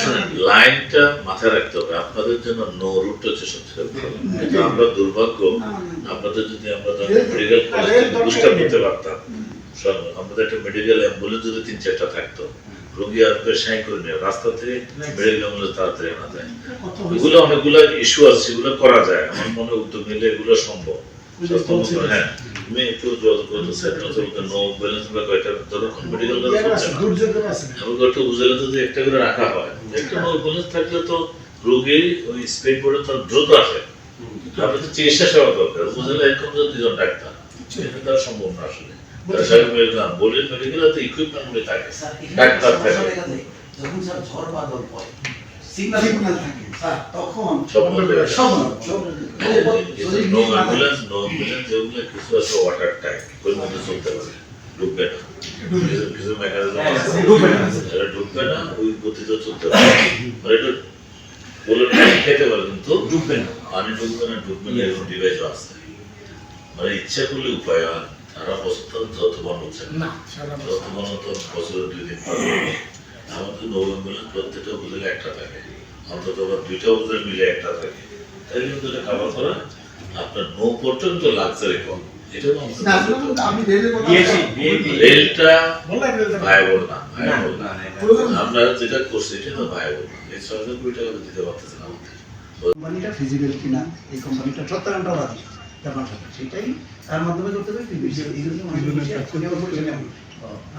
শুনেন, লাইনটা মাথায় রাখতে হবে। আপনাদের জন্য নো রুট হচ্ছে সবচেয়ে কিন্তু আমরা দুর্ভাগ্য। আপনাদের যদি আমরা মেডিকেল কলেজ বুস্টার করতে পারতাম। আমাদের একটা মেডিকেল অ্যাম্বুলেন্স যদি তিন চারটা থাকতো রোগী আসবে সাই করে নিয়ে রাস্তা থেকে মেডিকেল অ্যাম্বুলেন্স তাড়াতাড়ি আনা যায়। এগুলো অনেকগুলো ইস্যু আছে সেগুলো করা যায়। আমার মনে হয় উদ্যোগ নিলে এগুলো সম্ভব। হ্যাঁ। তুমি একটু যোগাযোগ করতে স্যার নো ব্যালেন্স বা কয়টা যতক্ষণ মেডিকেল কলেজ হচ্ছে না। দুর্যোগের একটা বুঝালে করে রাখা হয়। একটা ব্যালেন্স থাকলে তো রোগী ওই স্পিড বোর্ডে তো দ্রুত আসে। আপনি তো চিকিৎসা সেবা দরকার। বুঝালে একদম যদি দুজন ডাক্তার। এটা তার সম্ভব না আসলে। তার সাথে মেডিকেল বলে মেডিকেলে তো ইকুইপমেন্ট থাকে। ডাক্তার থাকে। যখন স্যার ঝড় বাদল পড়ে সিগন্যাল থাকে। তখন হয়ে নো না থাকে, অ্যাম্বুলেন্স নো অ্যাম্বুলেন্স যেগুলো কিছু আছে ওয়াটার ট্যাঙ্ক ওই মধ্যে চলতে পারে। ঢুকবে না কিছু কিছু মেকানিজম আছে। এটা ঢুকবে না ওই গতিতে চলতে পারে। মানে এটা বলে খেতে পারে কিন্তু ঢুকবে না পানি ঢুকবে না ঢুকবে না এরকম ডিভাইসও আছে। মানে ইচ্ছা করলে উপায় হয় সারা বছর যত বন হচ্ছে না। যত বন তো বছরে দুই দিন আমাদের নো প্রত্যেকটা বুঝলে একটা থাকে অন্তত আবার দুইটা বুঝলে মিলে একটা থাকে তাই কিন্তু এটা কাভার করা আপনার নো পর্যন্ত লাক্সারি কম এটাও আমাদের না, আসলে আমি রেলের কথা রেলটা বললাম না ভাইবল না প্রয়োজন- আমরা যেটা করছি এটা তো ভাইবল না এই ছয় হাজার কোটি টাকা দিতে পারতেছে না আমাদের কোম্পানিটা ফিজিবল কিনা এই কোম্পানিটা সত্তরানটা রাজি সেটাই তার মাধ্যমে করতে?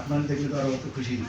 আপনার দেখলে তো আরও অত খুশি তবে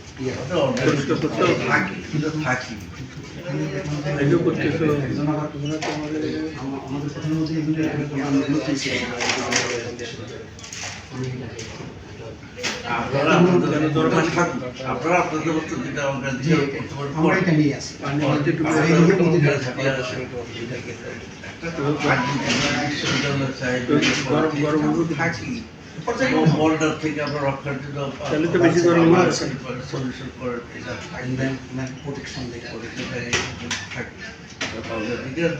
ইয়ে থাকি থাকি। আপনারা আপনাদের দরকার থাকুন আপনারা আপনাদের মতো যেটা আমরা যে আমরা এটা নিয়ে আসি এই দিকে মধ্যে ঢেলে থাকবে। বর্ডার থেকে আমরা রক্ষার জন্য তাহলে তো বেশি গরম হবে। সলিউশন এটা then protection দেয়।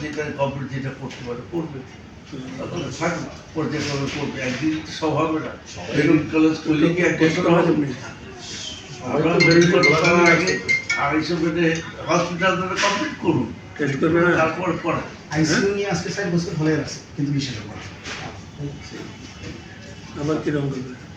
যেটা গভর্নমেন্ট যেটা করতে পারে করবে। পর্যায়ক্রমে করবে। একদিন সব হবে না। মেডিকেল কলেজ করলে কি এক বছর হবে? আমরা মেডিকেল করার আগে আড়াইশো বেডে হসপিটাল কমপ্লিট করুন। তারপর পরে নিয়ে আজকে ষাট বছর হলে আছে কিন্তু বিশেষজ্ঞ আবার কীরকম করবে